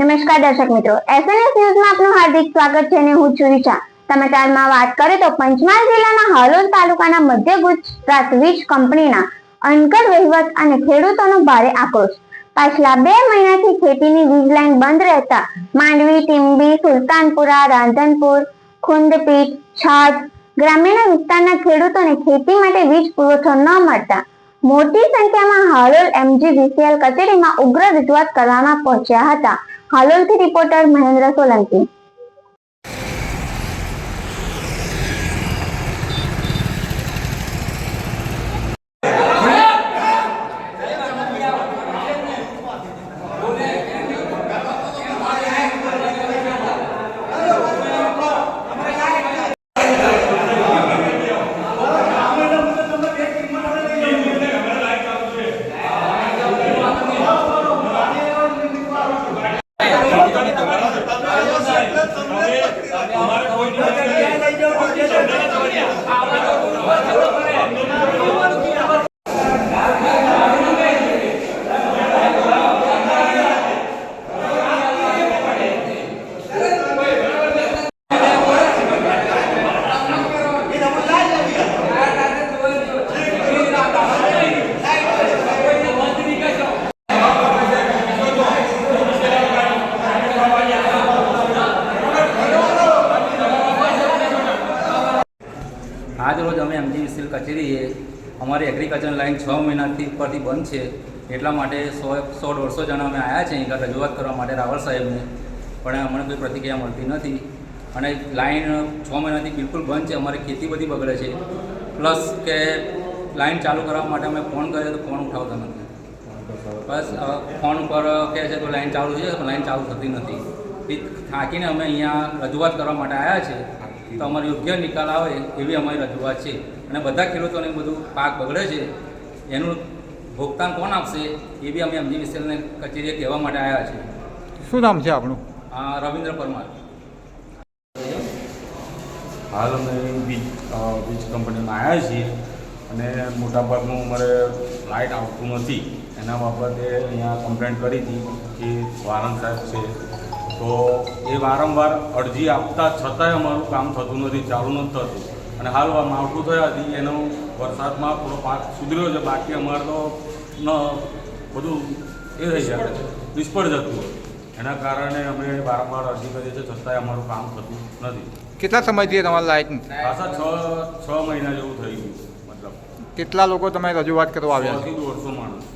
નમસ્કાર દર્શક મિત્રો એસએનએસ ન્યૂઝમાં આપનું હાર્દિક સ્વાગત છે અને હું છું રિચા સમાચારમાં વાત કરીએ તો પંચમહાલ જિલ્લાના હાલોલ તાલુકાના મધ્ય ગુજરાત વીજ કંપનીના અનકડ વહીવટ અને ખેડૂતોનો ભારે આક્રોશ. પાછલા બે મહિનાથી ખેતીની વીજ લાઈન બંધ રહેતા માંડવી ટીમ્બી સુલતાનપુરા, રાંધનપુર, ખુંદપીટ, છાજ ગ્રામીણ વિસ્તારના ખેડૂતોને ખેતી માટે વીજ પુરવઠો ન મળતા મોટી સંખ્યામાં હાલોલ એમજીવીસીએલ કચેરીમાં ઉગ્ર રજૂઆત કરવામાં પહોંચ્યા હતા. હાલોલથી રિપોર્ટર મહેન્દ્ર સોલંકી. આજ રોજ અમે એમજીવીસીએલ કચેરીએ અમારી એગ્રીકલ્ચર લાઇન છ મહિનાથી ઉપરથી બંધ છે. એટલા માટે સો સો દોઢસો જણા અમે આવ્યા છે અહીંયા રજૂઆત કરવા માટે રાવળ સાહેબને. પણ અમને કોઈ પ્રતિક્રિયા મળતી નથી. અને લાઇન છ મહિનાથી બિલકુલ બંધ છે. અમારી ખેતી બધી બગડે છે. પ્લસ કે લાઈન ચાલુ કરવા માટે અમે ફોન કર્યો તો ફોન ઉઠાવતા નથી. બસ ફોન ઉપર કહે છે તો લાઇન ચાલુ થઈ લાઇન ચાલુ થતી નથી. થાકીને અમે અહીંયા રજૂઆત કરવા માટે આવ્યા છે તો અમારો યોગ્ય નિકાલ આવે એવી અમારી રજૂઆત છે. અને બધા ખેડૂતોને બધું પાક બગડે છે એનું ભોગતાન કોણ આપશે એ બી અમે એમજી વિસેલને કચેરીએ કહેવા માટે આવ્યા છે શું નામ છે આપણું આ રવિન્દ્ર પરમાર. હાલ અમે વીજ વીજ કંપનીમાં આવ્યા છીએ અને મોટાભાગનું અમારે લાઇટ આવતું નથી. એના બાબતે અહીંયા કમ્પ્લેન્ટ કરી હતી કે વારંગ સાહેબ છે. તો એ વારંવાર અરજી આપતા છતાંય અમારું કામ થતું નથી ચાલુ નથી થતું. અને હાલ માવઠું થયાથી એનો વરસાદમાં થોડો પાક સુધર્યો છે બાકી અમારે તો ન બધું એ થઈ જાય નિષ્ફળ જતું હોય. એના કારણે અમે વારંવાર અરજી કરીએ છીએ છતાંય અમારું કામ થતું નથી. કેટલા સમયથી તમારી લાઇટ પાછા છ છ મહિના જેવું થઈ ગયું મતલબ. કેટલા લોકો તમે રજૂઆત કરવા આવ્યા? દોઢસો માણસ.